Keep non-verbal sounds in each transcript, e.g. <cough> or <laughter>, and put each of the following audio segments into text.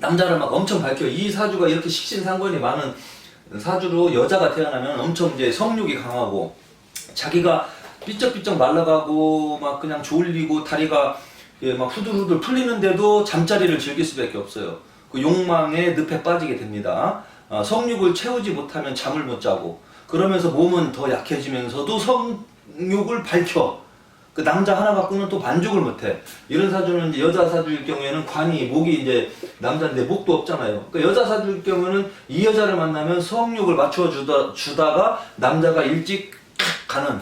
남자를 막 엄청 밝혀 이 사주가 이렇게 식신상관이 많은 사주로 여자가 태어나면 엄청 이제 성욕이 강하고 자기가 삐쩍삐쩍 말라가고 막 그냥 졸리고 다리가 예, 막 후들후들 풀리는데도 잠자리를 즐길 수밖에 없어요. 그 욕망에 늪에 빠지게 됩니다. 아, 성욕을 채우지 못하면 잠을 못 자고 그러면서 몸은 더 약해지면서도 성욕을 밝혀 그 남자 하나 갖고는 또 만족을 못해. 이런 사주는 이제 여자 사주일 경우에는 관이 목이 이제 남자인데 목도 없잖아요. 그러니까 여자 사주일 경우에는 이 여자를 만나면 성욕을 맞춰 주다 주다가 남자가 일찍 가는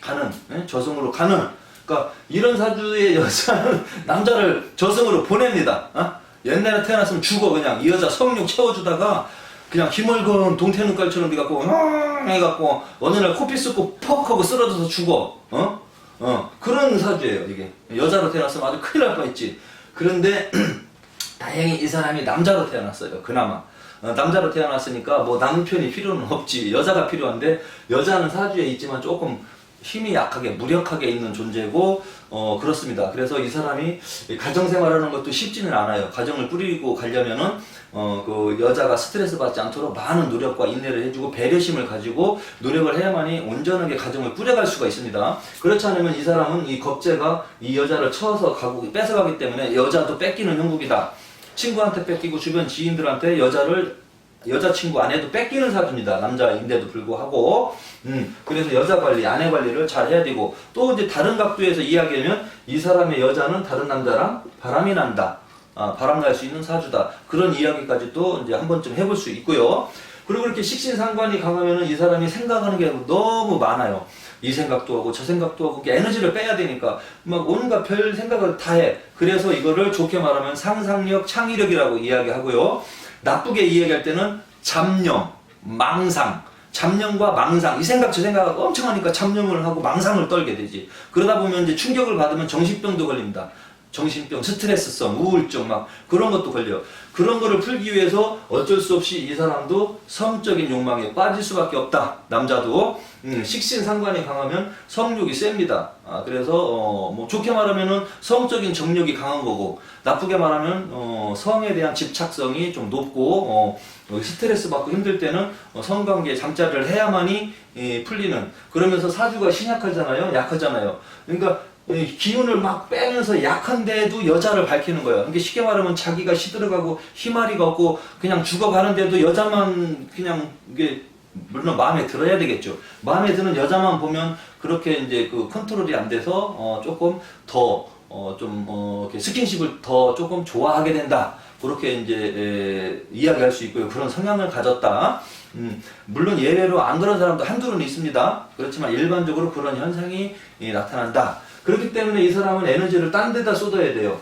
가는 예? 저승으로 가는. 그러니까 이런 사주의 여자는 <laughs> 남자를 저승으로 보냅니다. 어? 옛날에 태어났으면 죽어 그냥 이 여자 성욕 채워주다가 그냥 힘을건 동태눈깔처럼 돼갖고 아 해갖고 어느 날 코피 쏟고 퍽 하고 쓰러져서 죽어 어? 어 그런 사주예요 이게. 여자로 태어났으면 아주 큰일 날 뻔했지. 그런데 <clears throat> 다행히 이 사람이 남자로 태어났어요 그나마. 어, 남자로 태어났으니까 뭐 남편이 필요는 없지. 여자가 필요한데 여자는 사주에 있지만 조금 힘이 약하게 무력하게 있는 존재고 어 그렇습니다. 그래서 이 사람이 가정 생활하는 것도 쉽지는 않아요. 가정을 꾸리고 가려면은 어그 여자가 스트레스 받지 않도록 많은 노력과 인내를 해주고 배려심을 가지고 노력을 해야만이 온전하게 가정을 꾸려갈 수가 있습니다. 그렇지 않으면 이 사람은 이 겁재가 이 여자를 쳐서 가고 뺏어가기 때문에 여자도 뺏기는 형국이다. 친구한테 뺏기고 주변 지인들한테 여자를 여자친구 아내도 뺏기는 사주입니다. 남자인데도 불구하고. 음, 그래서 여자 관리, 아내 관리를 잘 해야 되고, 또 이제 다른 각도에서 이야기하면 이 사람의 여자는 다른 남자랑 바람이 난다. 아, 바람 날 수 있는 사주다. 그런 이야기까지 또 이제 한 번쯤 해볼 수 있고요. 그리고 이렇게 식신상관이 강하면은 이 사람이 생각하는 게 너무 많아요. 이 생각도 하고 저 생각도 하고 에너지를 빼야 되니까 막 온갖 별 생각을 다 해. 그래서 이거를 좋게 말하면 상상력, 창의력이라고 이야기하고요. 나쁘게 이야기할 때는 잡념, 망상, 잡념과 망상, 이 생각 저 생각 엄청 하니까 잡념을 하고 망상을 떨게 되지. 그러다 보면 이제 충격을 받으면 정신병도 걸립니다. 정신병, 스트레스성, 우울증 막 그런 것도 걸려. 그런 거를 풀기 위해서 어쩔 수 없이 이 사람도 성적인 욕망에 빠질 수밖에 없다. 남자도 음, 식신 상관이 강하면 성욕이 셉니다. 아, 그래서 어, 뭐 좋게 말하면은 성적인 정력이 강한 거고 나쁘게 말하면 어, 성에 대한 집착성이 좀 높고 어, 어, 스트레스 받고 힘들 때는 어, 성관계 잠자리를 해야만이 예, 풀리는 그러면서 사주가 신약하잖아요 약하잖아요 그러니까 이 기운을 막 빼면서 약한데도 여자를 밝히는 거예요. 그러니까 쉽게 말하면 자기가 시들어가고 희마리가 없고 그냥 죽어가는데도 여자만 그냥 이게 물론 마음에 들어야 되겠죠. 마음에 드는 여자만 보면 그렇게 이제 그 컨트롤이 안 돼서 어 조금 더 어 좀 어 이렇게 스킨십을 더 조금 좋아하게 된다. 그렇게 이제 에, 이야기할 수 있고요. 그런 성향을 가졌다. 음, 물론 예외로 안 그런 사람도 한둘은 있습니다. 그렇지만 일반적으로 그런 현상이 예, 나타난다. 그렇기 때문에 이 사람은 에너지를 딴 데다 쏟아야 돼요.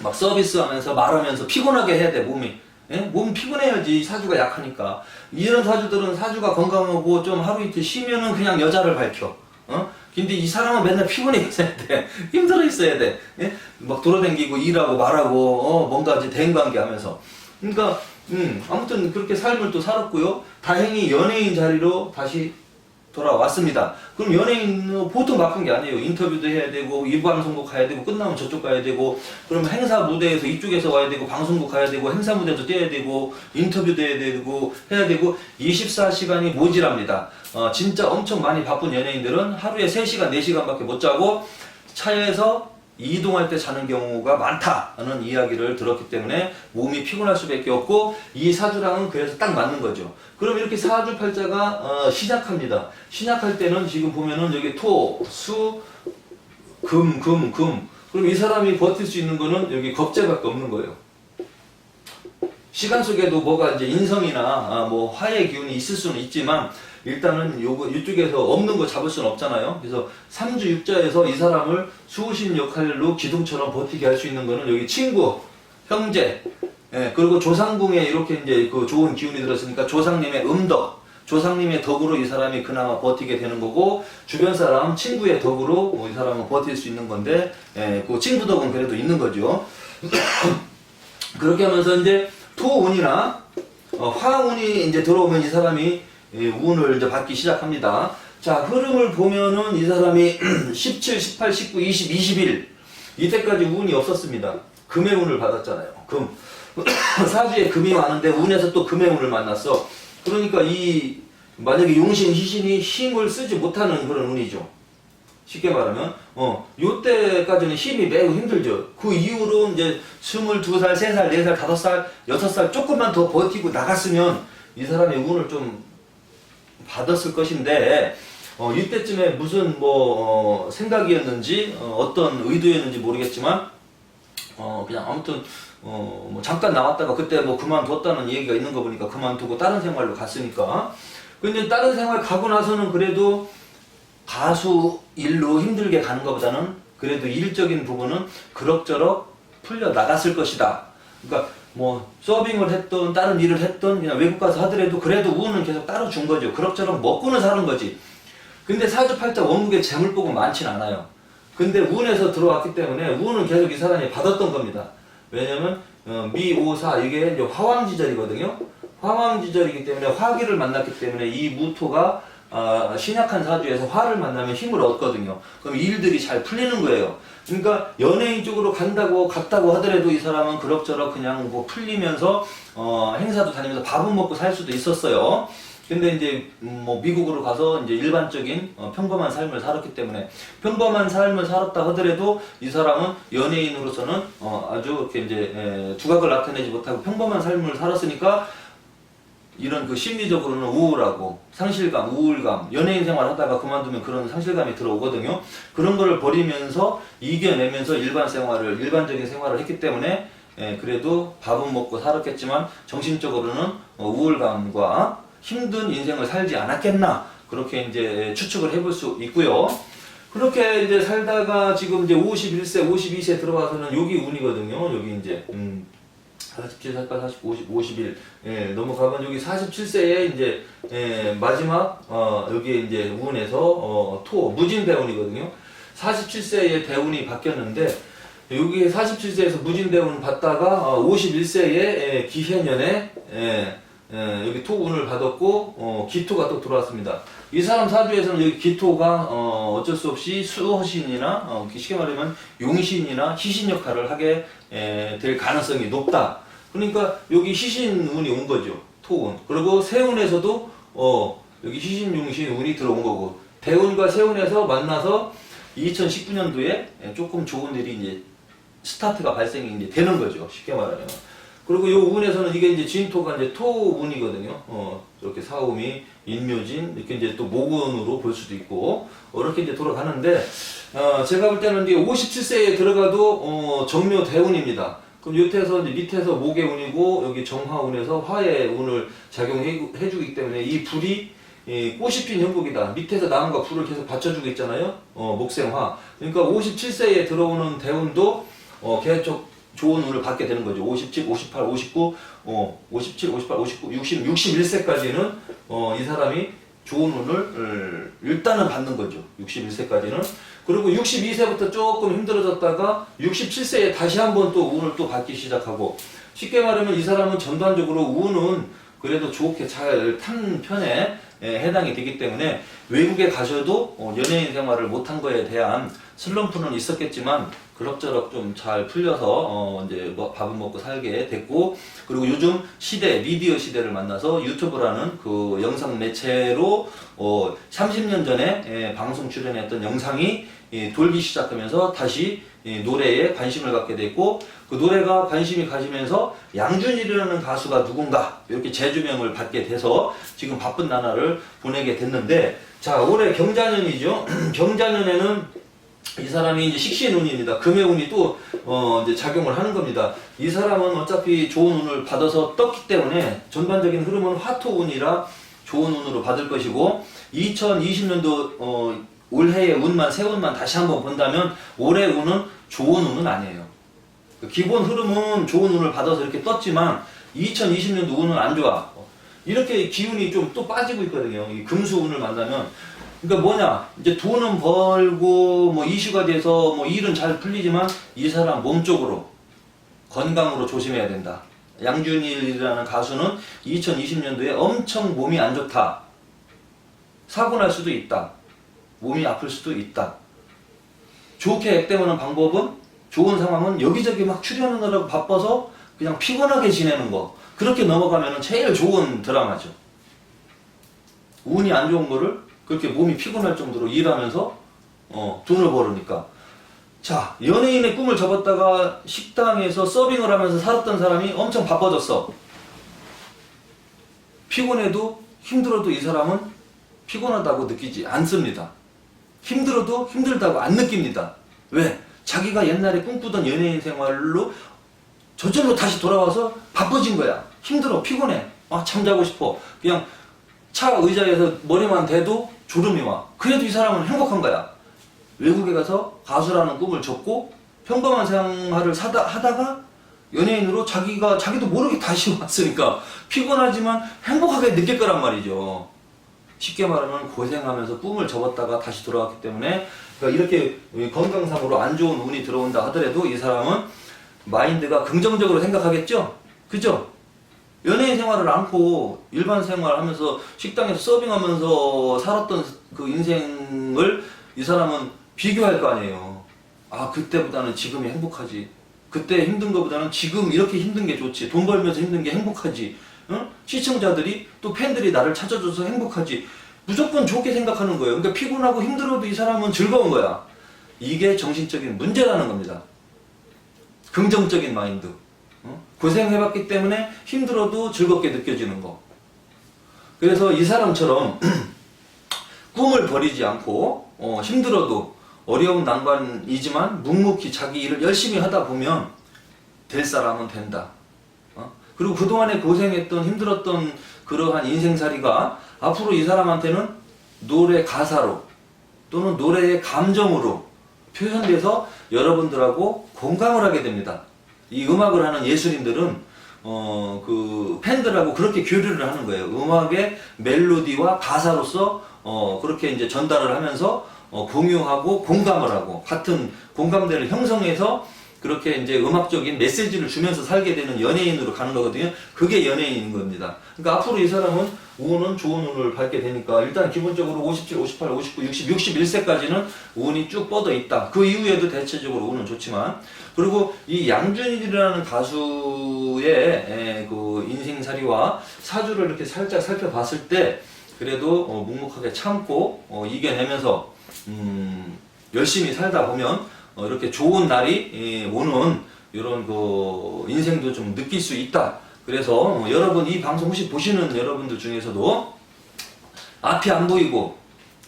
막 서비스하면서 말하면서 피곤하게 해야 돼 몸이. 예? 몸 피곤해야지 사주가 약하니까. 이런 사주들은 사주가 건강하고 좀 하루 이틀 쉬면은 그냥 여자를 밝혀. 어? 근데 이 사람은 맨날 피곤해 있어야 돼. <laughs> 힘들어 있어야 돼. 예? 막 돌아다니고 일하고 말하고 어, 뭔가 이제 대인관계 하면서. 그러니까 음, 아무튼 그렇게 삶을 또 살았고요. 다행히 연예인 자리로 다시 돌아왔습니다. 그럼 연예인은 보통 바쁜 게 아니에요. 인터뷰도 해야 되고, 일방송국 가야 되고, 끝나면 저쪽 가야 되고, 그럼 행사 무대에서 이쪽에서 와야 되고, 방송국 가야 되고, 행사 무대도 뛰어야 되고, 인터뷰도 해야 되고, 해야 되고, 24시간이 모질합니다. 어, 진짜 엄청 많이 바쁜 연예인들은 하루에 3시간, 4시간밖에 못 자고, 차에서 이동할 때 자는 경우가 많다는 이야기를 들었기 때문에 몸이 피곤할 수밖에 없고 이 사주랑은 그래서 딱 맞는 거죠. 그럼 이렇게 사주 팔자가 어, 시작합니다. 시작할 때는 지금 보면은 여기 토, 수, 금, 금, 금. 그럼 이 사람이 버틸 수 있는 거는 여기 겁재밖에 없는 거예요. 시간 속에도 뭐가 이제 인성이나 아, 뭐 화의 기운이 있을 수는 있지만 일단은 요거 이쪽에서 없는 거 잡을 수는 없잖아요. 그래서 삼주 육자에서 이 사람을 수호신 역할로 기둥처럼 버티게 할 수 있는 거는 여기 친구, 형제, 예, 그리고 조상궁에 이렇게 이제 그 좋은 기운이 들었으니까 조상님의 음덕, 조상님의 덕으로 이 사람이 그나마 버티게 되는 거고 주변 사람 친구의 덕으로 뭐 이 사람은 버틸 수 있는 건데 예, 그 친구 덕은 그래도 있는 거죠. <coughs> 그렇게 하면서 이제 토운이나 어, 화운이 이제 들어오면 이 사람이 이 운을 이제 받기 시작합니다. 자, 흐름을 보면은 이 사람이 17, 18, 19, 20, 21 이때까지 운이 없었습니다. 금의 운을 받았잖아요. 금. <clears throat> 사주에 금이 많은데 운에서 또 금의 운을 만났어. 그러니까 이 만약에 용신, 희신이 힘을 쓰지 못하는 그런 운이죠. 쉽게 말하면 어 요때까지는 힘이 매우 힘들죠. 그 이후로 이제 22살, 3살, 4살, 5살, 6살 조금만 더 버티고 나갔으면 이 사람의 운을 좀 받았을 것인데 어 이때쯤에 무슨 뭐 어, 생각이었는지 어, 떤 의도였는지 모르겠지만 어 그냥 아무튼 어 뭐 잠깐 나왔다가 그때 뭐 그만뒀다는 얘기가 있는 거 보니까 그만두고 다른 생활로 갔으니까 근데 다른 생활 가고 나서는 그래도 가수 일로 힘들게 가는 것보다는 그래도 일적인 부분은 그럭저럭 풀려 나갔을 것이다. 그러니까 뭐 서빙을 했던 다른 일을 했던 그냥 외국 가서 하더라도 그래도 운은 계속 따로 준 거죠. 그럭저럭 먹고는 사는 거지. 근데 사주팔자 원국에 재물복은 많진 않아요. 근데 운에서 들어왔기 때문에 운은 계속 이 사람이 받았던 겁니다. 왜냐면 어, 미오사 이게 화왕지절이거든요. 화왕지절이기 때문에 화기를 만났기 때문에 이 무토가 아, 신약한 사주에서 화를 만나면 힘을 얻거든요. 그럼 일들이 잘 풀리는 거예요. 그러니까 연예인 쪽으로 간다고 갔다고 하더라도 이 사람은 그럭저럭 그냥 뭐 풀리면서 어, 행사도 다니면서 밥은 먹고 살 수도 있었어요. 근데 이제 음, 뭐 미국으로 가서 이제 일반적인 어, 평범한 삶을 살았기 때문에 평범한 삶을 살았다 하더라도 이 사람은 연예인으로서는 어, 아주 이렇게 이제 에, 두각을 나타내지 못하고 평범한 삶을 살았으니까 이런 그 심리적으로는 우울하고 상실감, 우울감, 연예인 생활 하다가 그만두면 그런 상실감이 들어오거든요. 그런 거를 버리면서 이겨내면서 일반 생활을, 일반적인 생활을 했기 때문에 예, 그래도 밥은 먹고 살았겠지만 정신적으로는 어, 우울감과 힘든 인생을 살지 않았겠나 그렇게 이제 추측을 해볼 수 있고요. 그렇게 이제 살다가 지금 이제 51세, 52세 들어와서는 여기 운이거든요. 여기 이제 음, 47, 48, 49, 50, 51. 예, 넘어가면 여기 47세에 이제 예, 마지막 어, 여기에 이제 운에서 어, 토 무진 대운이거든요. 47세에 대운이 바뀌었는데 여기 47세에서 무진 대운 받다가 어, 51세에 예, 기해년에 예, 예, 여기 토운을 받았고 어, 기토가 또 들어왔습니다. 이 사람 사주에서는 여기 기토가 어, 어쩔 수 없이 수호신이나 어, 쉽게 말하면 용신이나 희신 역할을 하게 에, 될 가능성이 높다. 그러니까 여기 희신 운이 온 거죠. 토운. 그리고 세운에서도 어, 여기 희신 용신 운이 들어온 거고 대운과 세운에서 만나서 2019년도에 조금 좋은 일이 이제 스타트가 발생이 이제 되는 거죠. 쉽게 말하면. 그리고 요 운에서는 이게 이제 진토가 이제 토운이거든요. 어, 이렇게 사오미, 인묘진, 이렇게 이제 또 목운으로 볼 수도 있고, 어, 이렇게 이제 돌아가는데, 어, 제가 볼 때는 이제 57세에 들어가도, 어, 정묘 대운입니다. 그럼 요태에서 이제 밑에서 목의 운이고, 여기 정화운에서 화의 운을 작용해주기 때문에 이 불이 이 꽃이 핀 형국이다. 밑에서 나무가 불을 계속 받쳐주고 있잖아요. 어, 목생화. 그러니까 57세에 들어오는 대운도 어, 계속 좋은 운을 받게 되는 거죠. 57, 58, 59, 어, 57, 58, 59, 60, 61세까지는 어, 이 사람이 좋은 운을 어, 일단은 받는 거죠. 61세까지는. 그리고 62세부터 조금 힘들어졌다가 67세에 다시 한번 또 운을 또 받기 시작하고 쉽게 말하면 이 사람은 전반적으로 운은 그래도 좋게 잘 탄 편에 예, 해당이 되기 때문에 외국에 가셔도 어, 연예인 생활을 못한 거에 대한 슬럼프는 있었겠지만 그럭저럭 좀 잘 풀려서 어 이제 뭐 밥은 먹고 살게 됐고 그리고 요즘 시대 미디어 시대를 만나서 유튜브라는 그 영상 매체로 어 30년 전에 예, 방송 출연했던 영상이 예, 돌기 시작하면서 다시 예, 노래에 관심을 갖게 됐고 그 노래가 관심이 가지면서 양준일이라는 가수가 누군가 이렇게 재조명을 받게 돼서 지금 바쁜 나날을 보내게 됐는데 자 올해 경자년이죠. <clears throat> 경자년에는 이 사람이 이제 식신운입니다. 금의 운이 또 어, 이제 작용을 하는 겁니다. 이 사람은 어차피 좋은 운을 받아서 떴기 때문에 전반적인 흐름은 화토 운이라 좋은 운으로 받을 것이고 2020년도 어, 올해의 운만 새 운만 다시 한번 본다면 올해 운은 좋은 운은 아니에요. 그 기본 흐름은 좋은 운을 받아서 이렇게 떴지만 2020년도 운은 안 좋아. 이렇게 기운이 좀 또 빠지고 있거든요. 이 금수 운을 만나면 그러니까 뭐냐 이제 돈은 벌고 뭐 이슈가 돼서 뭐 일은 잘 풀리지만 이 사람 몸 쪽으로 건강으로 조심해야 된다. 양준일이라는 가수는 2020년도에 엄청 몸이 안 좋다. 사고 날 수도 있다. 몸이 아플 수도 있다. 좋게 액땜하는 방법은 좋은 상황은 여기저기 막 출연하느라고 바빠서 그냥 피곤하게 지내는 거 그렇게 넘어가면 제일 좋은 드라마죠. 운이 안 좋은 거를 그렇게 몸이 피곤할 정도로 일하면서 어, 돈을 벌으니까 자 연예인의 꿈을 접었다가 식당에서 서빙을 하면서 살았던 사람이 엄청 바빠졌어. 피곤해도 힘들어도 이 사람은 피곤하다고 느끼지 않습니다. 힘들어도 힘들다고 안 느낍니다. 왜? 자기가 옛날에 꿈꾸던 연예인 생활로 저절로 다시 돌아와서 바빠진 거야. 힘들어, 피곤해. 아, 잠자고 싶어. 그냥 차 의자에서 머리만 대도 졸음이 와. 그래도 이 사람은 행복한 거야. 외국에 가서 가수라는 꿈을 접고 평범한 생활을 사다, 하다가 연예인으로 자기가 자기도 모르게 다시 <laughs> 왔으니까 피곤하지만 행복하게 느낄 거란 말이죠. 쉽게 말하면 고생하면서 꿈을 접었다가 다시 돌아왔기 때문에 그러니까 이렇게 건강상으로 안 좋은 운이 들어온다 하더라도 이 사람은 마인드가 긍정적으로 생각하겠죠? 그죠? 연예인 생활을 않고 일반 생활하면서 식당에서 서빙하면서 살았던 그 인생을 이 사람은 비교할 거 아니에요. 아 그때보다는 지금이 행복하지. 그때 힘든 것보다는 지금 이렇게 힘든 게 좋지. 돈 벌면서 힘든 게 행복하지. 응? 시청자들이 또 팬들이 나를 찾아줘서 행복하지. 무조건 좋게 생각하는 거예요. 그러니까 피곤하고 힘들어도 이 사람은 즐거운 거야. 이게 정신적인 문제라는 겁니다. 긍정적인 마인드. 어? 고생해봤기 때문에 힘들어도 즐겁게 느껴지는 거. 그래서 이 사람처럼 <clears throat> 꿈을 버리지 않고 어, 힘들어도 어려운 난관이지만 묵묵히 자기 일을 열심히 하다 보면 될 사람은 된다. 어? 그리고 그동안에 고생했던 힘들었던 그러한 인생살이가 앞으로 이 사람한테는 노래 가사로 또는 노래의 감정으로 표현돼서 여러분들하고 공감을 하게 됩니다. 이 음악을 하는 예술인들은 어, 그 팬들하고 그렇게 교류를 하는 거예요. 음악의 멜로디와 가사로서 어, 그렇게 이제 전달을 하면서 어, 공유하고 공감을 하고 같은 공감대를 형성해서 그렇게 이제 음악적인 메시지를 주면서 살게 되는 연예인으로 가는 거거든요. 그게 연예인인 겁니다. 그러니까 앞으로 이 사람은 운은 좋은 운을 밟게 되니까 일단 기본적으로 57, 58, 59, 60, 61세까지는 운이 쭉 뻗어 있다. 그 이후에도 대체적으로 운은 좋지만 그리고 이 양준일이라는 가수의 에, 그 인생살이와 사주를 이렇게 살짝 살펴봤을 때 그래도 어, 묵묵하게 참고 어, 이겨내면서 음, 열심히 살다 보면 어, 이렇게 좋은 날이 예, 오는 이런 그 인생도 좀 느낄 수 있다. 그래서 어, 여러분 이 방송 혹시 보시는 여러분들 중에서도 앞이 안 보이고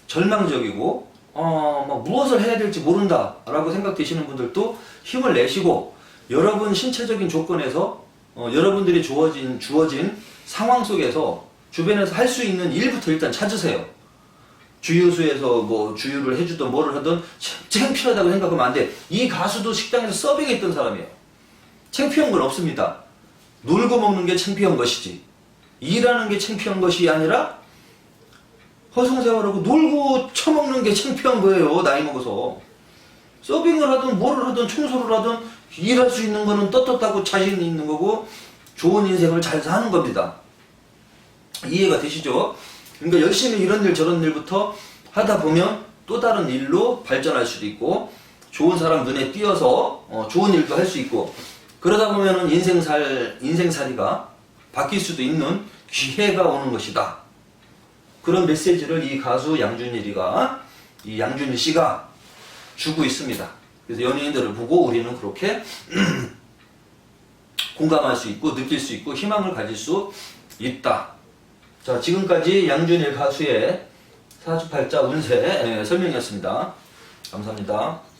절망적이고 어, 뭐 무엇을 해야 될지 모른다 라고 생각되시는 분들도 힘을 내시고 여러분 신체적인 조건에서 어, 여러분들이 주어진 주어진 상황 속에서 주변에서 할 수 있는 일부터 일단 찾으세요. 주유소에서 뭐 주유를 해주든 뭐를 하든 참- 창피하다고 생각하면 안 돼. 이 가수도 식당에서 서빙했던 사람이에요. 창피한 건 없습니다. 놀고 먹는 게 창피한 것이지. 일하는 게 창피한 것이 아니라 허송세월하고 놀고 처먹는 게 창피한 거예요. 나이 먹어서. 서빙을 하든 뭐를 하든 청소를 하든 일할 수 있는 거는 떳떳하고 자신 있는 거고 좋은 인생을 잘 사는 겁니다. 이해가 되시죠? 그러니까 열심히 이런 일 저런 일부터 하다 보면 또 다른 일로 발전할 수도 있고 좋은 사람 눈에 띄어서 어, 좋은 일도 할 수 있고 그러다 보면은 인생살 인생살이가 바뀔 수도 있는 기회가 오는 것이다. 그런 메시지를 이 가수 양준일이가 이 양준일 씨가 주고 있습니다. 그래서 연예인들을 보고 우리는 그렇게 <clears throat> 공감할 수 있고 느낄 수 있고 희망을 가질 수 있다. 자, 지금까지 양준일 가수의 사주팔자 운세 예, 설명이었습니다. 감사합니다.